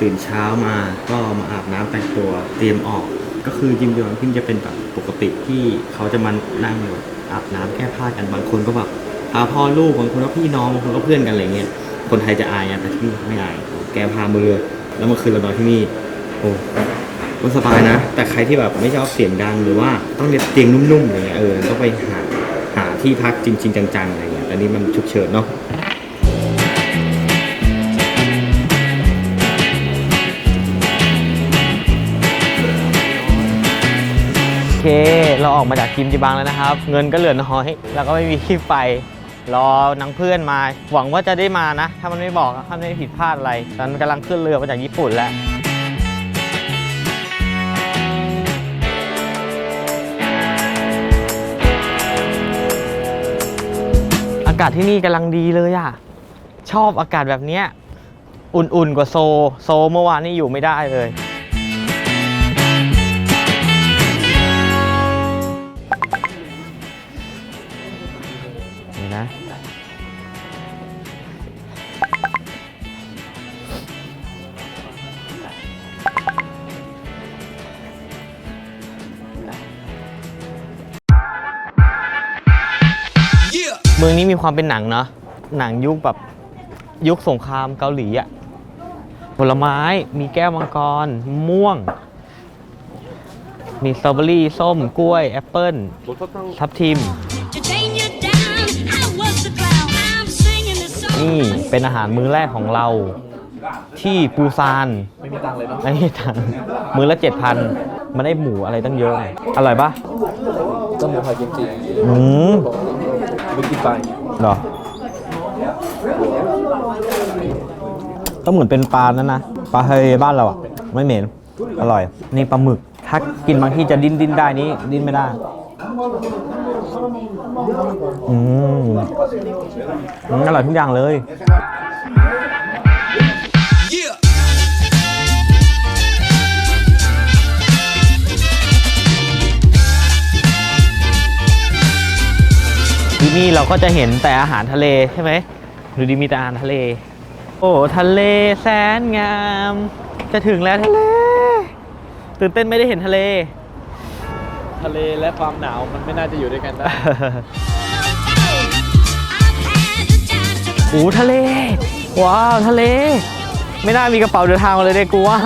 ตื่นเช้ามาก็มาอาบน้ำแต่งตัวเตรียมออก ก็คือยิมยอนขึ้นจะเป็นแบบปกติที่เขาจะมานั่งแบบอาบน้ำแก้ผ้ากันบางคนก็แบบพาพ่อลูกบางคนก็พี่น้องบางคนก็เพื่อนกันอะไรเงี้ยคนไทยจะอายไงแต่ที่นี่ไม่อายแกพามือแล้วเมื่อคืนเรานอนที่นี่โอ้ก็สบายนะ แต่ใครที่แบบไม่ชอบเสียงดังหรือว่าต้องเตียงนุ่มๆอะไรเงี้ยเออต้องไปหาหาที่พักจริง ๆ จังๆอะไรเงี้ยแต่นี่มันฉุกเฉินเนาะ เคเราออกมาจากกิมจิบังแล้วนะครับ เงินก็เหลือน้อยแล้วก็ไม่มีที่ไป รอนังเพื่อนมา หวังว่าจะได้มานะ ถ้ามันไม่บอกถ้าไม่ผิดพลาดอะไรตอนนกำลังขึ้นเรือมาจากญี่ปุ่นแล้วอากาศที่นี่กำลังดีเลยอะชอบอากาศแบบเนี้ยอุ่นๆกว่าโซ โซเมื่อวานนี่อยู่ไม่ได้เลย เมืองนี้มีความเป็นหนังเนาะหนังยุคแบบยุคสงครามเกาหลีอะผลไม้มีแก้วมังกรม่วง มีสตรอเบอรี่ส้มกล้วย แอปเปิ้ลทับทิม To tame you down, I was the clown. I'm singing this song. นี่เป็นอาหารมื้อแรกของเรา ที่ปูซาน ไม่มีตังค์เลยเนาะไม่มีตังค์มื้อละเจ็ดพันมันได้หมูอะไรตั้งเยอะไงอร่อยปะก็หมูผัดกิมจิอืม ไม่กินไปเหรองเหมือนเป็นปลานั่นนะปลาทะเลบ้านเราอะ ไม่เหม็น อร่อย นี่ปลาหมึก ถ้ากินบางที่จะดิ้นดิ้นได้นี้ดิ้นไม่ได้ อืมอร่อยทุกอย่างเลย ที่นี่เราก็จะเห็นแต่อาหารทะเลใช่ไหมดูดีมีแต่อาหารทะเล โอ้ทะเลแสนงาม จะถึงแล้วทะเล ตื่นเต้นไม่ได้เห็นทะเล ทะเลและความหนาวมันไม่น่าจะอยู่ด้วยกันได้ โอ้ทะเล ว้าวทะเล ไม่น่ามีกระเป๋าเดินทางมาเลยเด็กกูว่า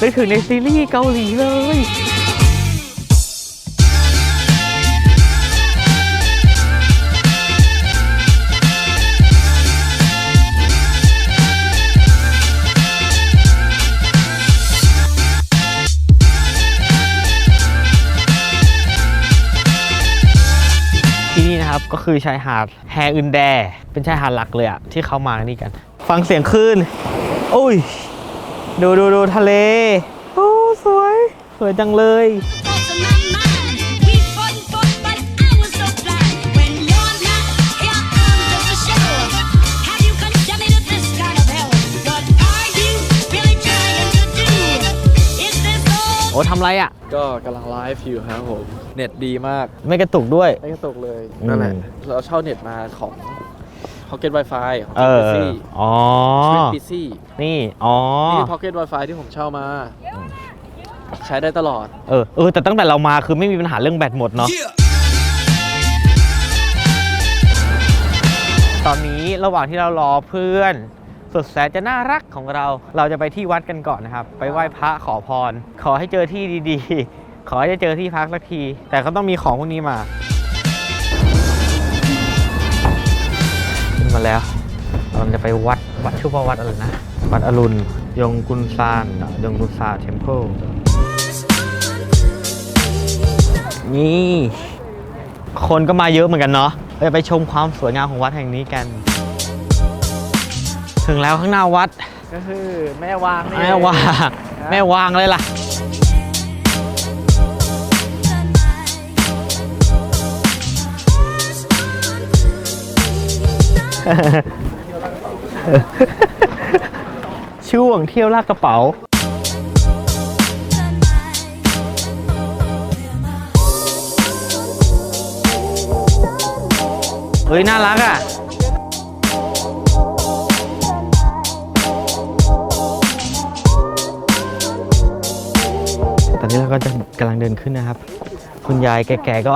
นึกถึงในซีรีส์เกาหลีเลย คือชายหาดแฮอึนแด เป็นชายหาดหลักเลยอะที่เขามานี่กัน ฟังเสียงคลื่นอุ้ย ดูดูดูทะเล โอ้ สวย สวยจังเลย อ้ทำไรอะก็กำลังไลฟ์อยู่ครับผม เน็ตดีมาก ไม่กระตุกด้วย ไม่กระตุกเลยอืมนั่นแหละ เราเช่าเน็ตมาของ Pocket Wi-Fi ของ เออ PC อ๋อ ชีวิต PC นี่ อ๋อ นี่ Pocket Wi-Fi ที่ผมเช่ามา ใช้ได้ตลอด เออ เออ แต่ตั้งแต่เรามาคือไม่มีปัญหาเรื่องแบตหมดเนาะ ตอนนี้ระหว่างที่เรารอเพื่อน สุดแสนจะน่ารักของเรา เราจะไปที่วัดกันก่อนนะครับ ไปไหว้พระขอพร ขอให้เจอที่ดีๆ ขอให้เจอที่พักสักที แต่ก็ต้องมีของพวกนี้มาขึ้นมาแล้ว เราจะไปวัดวัดชื่อว่าวัดอะไรนะ วัดอรุณ ยงกุนซาน ยงกุนซาเทมเพลนี่ คนก็มาเยอะเหมือนกันเนาะเราจะไปชมความสวยงามของวัดแห่งนี้กัน ถึงแล้วข้างหน้าวัด ก็คือแม่วางนี่แม่วาง แม่วางเลยล่ะ ช่วงเที่ยวลากกระเป๋า เฮ้ย น่ารักอะ ก็จะกำลังเดินขึ้นนะครับ คุณยายแก่ๆก็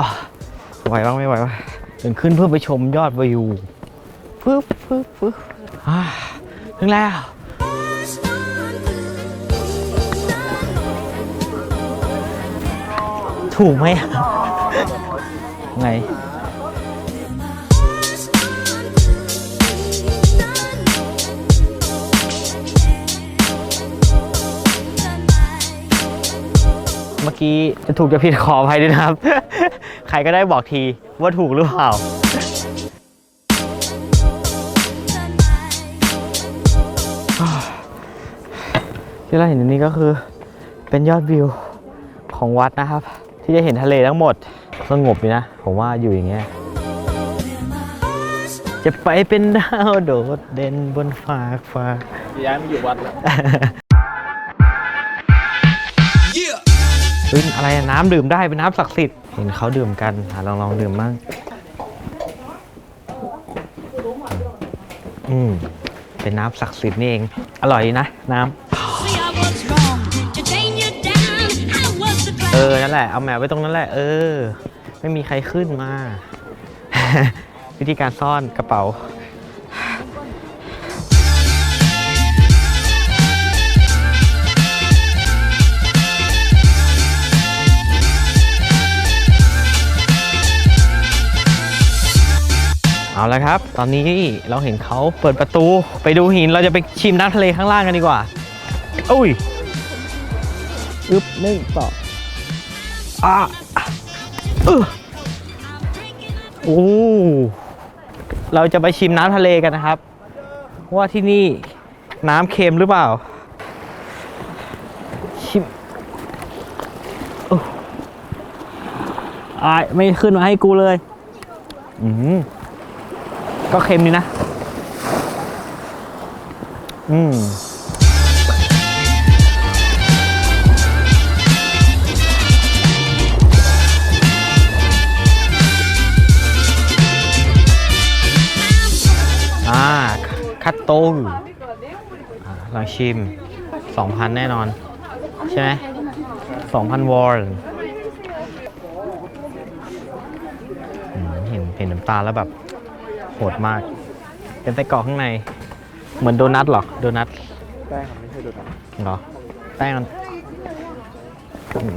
ไหวบ้างไม่ไหวบ้างเดินขึ้นเพื่อไปชมยอดวิวปึ๊บปึ๊บปึ๊บอ่าถึงแล้วถูกไหมไง เมื่อกี้จะถูกจะผิดขออภัยด้วยนะครับ ใครก็ได้บอกทีว่าถูกหรือเปล่าที่เราเห็นอยู่นี้ก็คือเป็นยอดวิวของวัดนะครับ ที่จะเห็นทะเลทั้งหมดสงบดีนะ ผมว่าอยู่อย่างเงี้ยจะไปเป็นดาวโดดเด่นบนฟ้ากฟ้าย้ายมาอยู่วัดแล้ว เฮ้ยอะไรอะน้ำดื่มได้เป็นน้ำศักดิ์สิทธิ์เห็นเขาดื่มกันอะลองลองดื่มบ้างอืมเป็นน้ำศักดิ์สิทธิ์นี่เอง อร่อยนะน้ำเออนั่นแหละเอาแมวไว้ตรงนั้นแหละ เออ ไม่มีใครขึ้นมา วิธีการซ่อนกระเป๋า เอาละครับ ตอนนี้เราเห็นเขาเปิดประตูไปดูหินเราจะไปชิมน้ำทะเลข้างล่างกันดีกว่า อุ้ยอึบหนึ่งสองอะเออโอ้เราจะไปชิมน้ำทะเลกันนะครับ ว่าที่นี่น้ำเค็มหรือเปล่า ชิมอ้ายไม่ขึ้นมาให้กูเลย อืม ก็เค็มดีนะ อืมอ่าคัตโต้อ่าลองชิม 2,000 แน่นอน ใช่ไหม2,000 วอลอืมเห็นเห็นน้ำตาลแล้วแบบโห ดมาก เป็นไส้กรอกข้างใน เหมือนโดนัทเหรอโดนัทแป้งมันไม่ใช่โดนัทเหรอแป้งมัน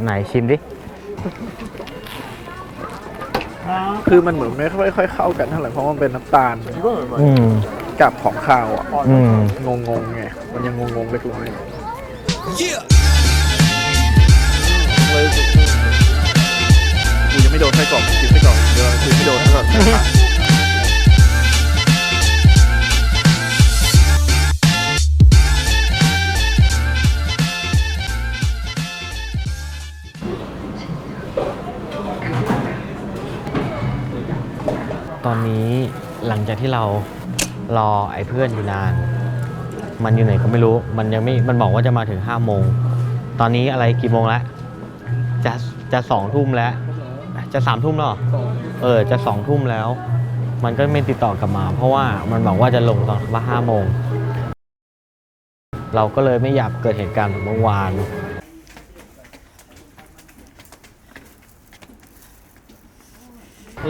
ไหนชิมดิ คือมันเหมือนไม่ค่อยๆเข้ากันเท่าไหร่เพราะมันเป็นน้ำตาลอืมกับของข้าวอะอืมงงๆไงมันยังงงๆเล็กน้อยเลยกูยังไม่โดนไส้กรอกกินไส้กรอกเดียวกูยังไม่โดนไส้กรอก ตอนนี้หลังจากที่เรารอไอ้เพื่อนอยู่นาน มันอยู่ไหนก็ไม่รู้ มันยังไม่ มันบอกว่าจะมาถึงห้าโมง ตอนนี้อะไรกี่โมงแล้ว จะจะสองทุ่มแล้ว จะสามทุ่มแล้วเหรอเออ จะสองทุ่มแล้ว มันก็ไม่ติดต่อกลับมา เพราะว่ามันบอกว่าจะลงตอนว่าห้าโมง เราก็เลยไม่อยากเกิดเหตุการณ์แบบเมื่อวาน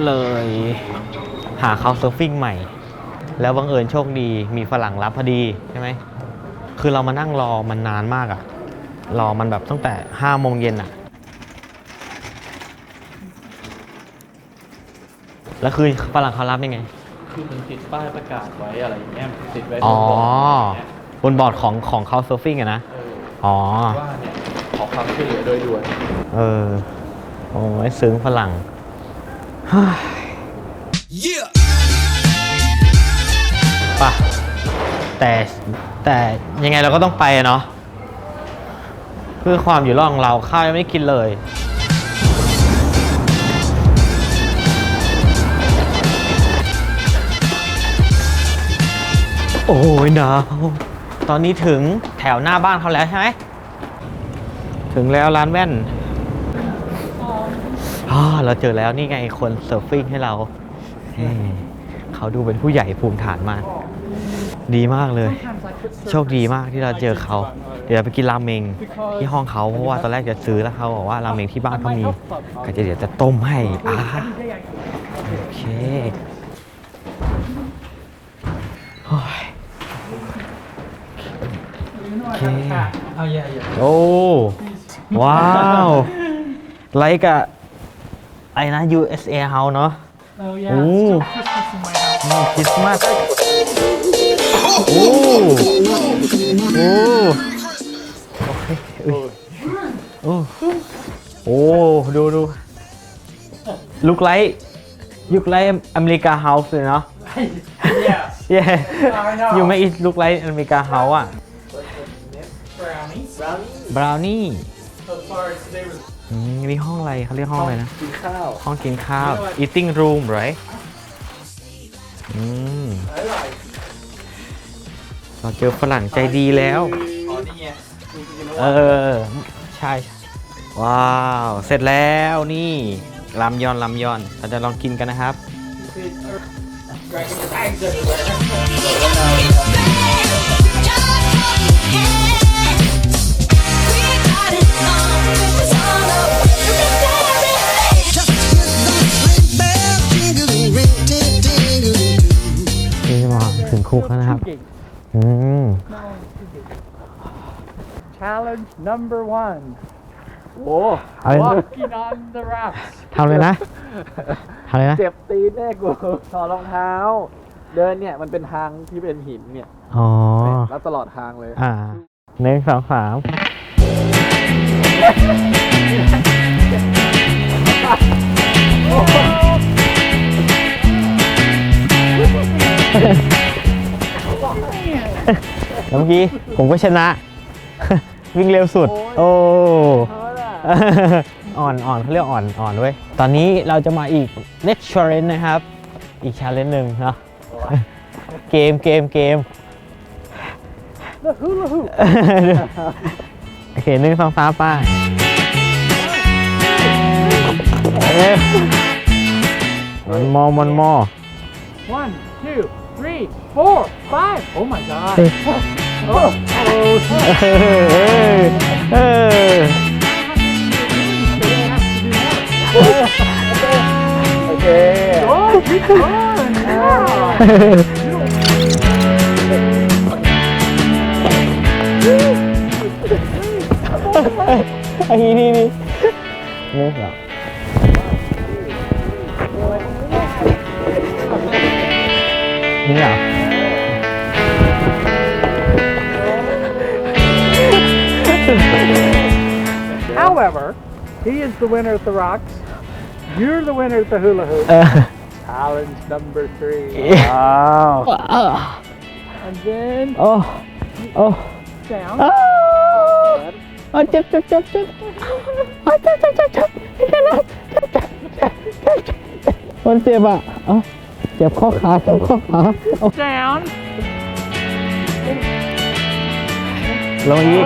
เลยหาเขาเซิร์ฟฟิ้งใหม่ แล้วบังเอิญโชคดีมีฝรั่งรับพอดีใช่ไหมคือเรามานั่งรอมันนานมากอะรอมันแบบตั้งแต่ห้าโมงเย็นอะแล้วคือฝรั่งเขารับยังไง คือมันติดป้ายประกาศไว้อะไรอย่างเงี้ยติดไว้อ๋อบนบอร์ดอย่างเงี้ยบนบอร์ดของของเขาเซิร์ฟฟิ้งอะนะเอออ๋อว่าเนี่ยขอความช่วยเหลือโดยด่วนเออโอ้ยซึ้งฝรั่งเฮ้ย ปะแต่แต่ยังไงเราก็ต้องไปอะเนาะเพื่อความอยู่รอดของเราข้าวยังไม่ได้กินเลย โอ้ยหนาวตอนนี้ถึงแถวหน้าบ้านเขาแล้วใช่ไหมถึงแล้วร้านแว่น อ๋อเราเจอแล้วนี่ไงคนเซิร์ฟฟิ้งให้เราเฮ้เขาดูเป็นผู้ใหญ่ภูมิฐานมาก ดีมากเลยห้ามซักฟโชคดีมากที่เราเจอเขา เดี๋ยวไปกินราเมงที่ห้องเขาเพราะว่าตอนแรกจะซื้อแล้วเขาบอกว่าราเมงที่บ้านเขามีก็จะเดี๋ยวจะต้มให้อ่าโอเคโอ้ยโอเคโอ้ว้าว ไลค์อะ ไอ้นะ USA House เนาะ Oh yeah, Ooh. it's still Christmas in my house. คริสต์มาสโอ้โอ้โอ้โอ้โอ้ดูดูลุกไลท์ลุกไลท์อเมริกาเฮาส์เลยเนาะ yeah. เย้ I know. อยู่ไม่อีลุกไลท์อเมริกาเฮาส์อะ Brownies. บราวนี่ So far today was อืมนี่ห้องอะไรเขาเรียกห้องอะไรนะ กินข้าวห้องกินข้าว eating room right อืม I like. เราเจอฝรั่งใจดีแล้ว อ๋อนี่ไงคุณกินเออใช่ ว้าว เสร็จแล้วนี่ลำยอนลำยอน เราจะลองกินกันนะครับ Dragging the bags everywhere. Just Challenge number one. โอ้เอาเลยนะ Walking on the rocks. ทำเลยนะทำเลยนะเจ็บตีนแน่กูถอดรองเท้า เดินเนี่ยมันเป็นทางที่เป็นหินเนี่ยอ๋อแล้วตลอดทางเลย อ่าหนึ่งสองสามแล้วเมื่อกี้ผมก็ชนะ วิ่งเร็วสุด โอ้ อ่อนอ่อนเขาเรียกอ่อนอ่อนเว้ยตอนนี้เราจะมาอีก next challenge นะครับ อีก challenge หนึ่งเนาะ เกมเกมเกมโอเคหนึ่งสองสามไป้ามันมอมันมอ One, two, three, four, five. Oh my god. Oh, oh. เออเออโอเค Oh, good fun. Wow. ไอ้นี่นี่นี่เหรอ he is the winner at the rocks. You're the winner at the hula hoop. เออ Challenge number three. ว้าว And then โอ้โอ้ down. อ้าวเจ็บเจ็บเจ็บเจ็บอ้าวเจ็บเจ็บเจ็บเจ็บเจ็บแล้วเจ็บเจ็บเจ็บเจ็บเจ็บมันเจ็บอะเอ้าเจ็บข้อขาเจ็บข้อขาเอา Down. ลงอีก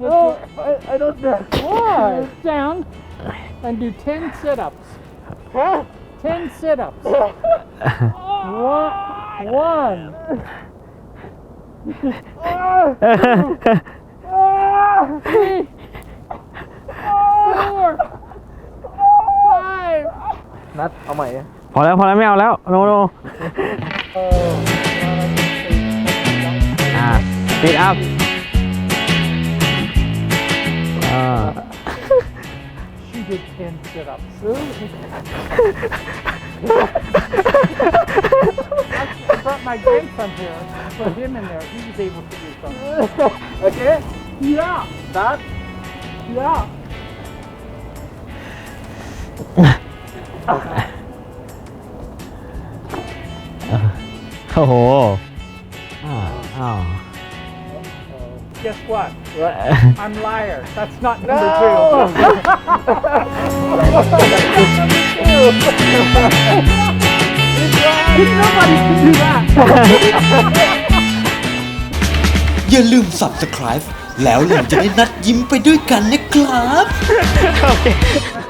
Oh, I, I don't know. Why? Down and do 10 sit ups. 10 sit ups. one. One. Three. Four. Five. นัดเอาใหม่ พอแล้วพอแล้วไม่เอาแล้วโนโนอ่าปิดอัพอ่า She did 10 sit ups. I brought my grandson here. Put him in there. He was able to do something. โอเค Yeah. นัด Yeah. โอ้โหอ่าอ้าว Guess what? What? I'm liar. That's not number No. two. Nobody can do that. อย่าลืม subscribe แล้วเราจะได้นัดยิ้มไปด้วยกันนะครับ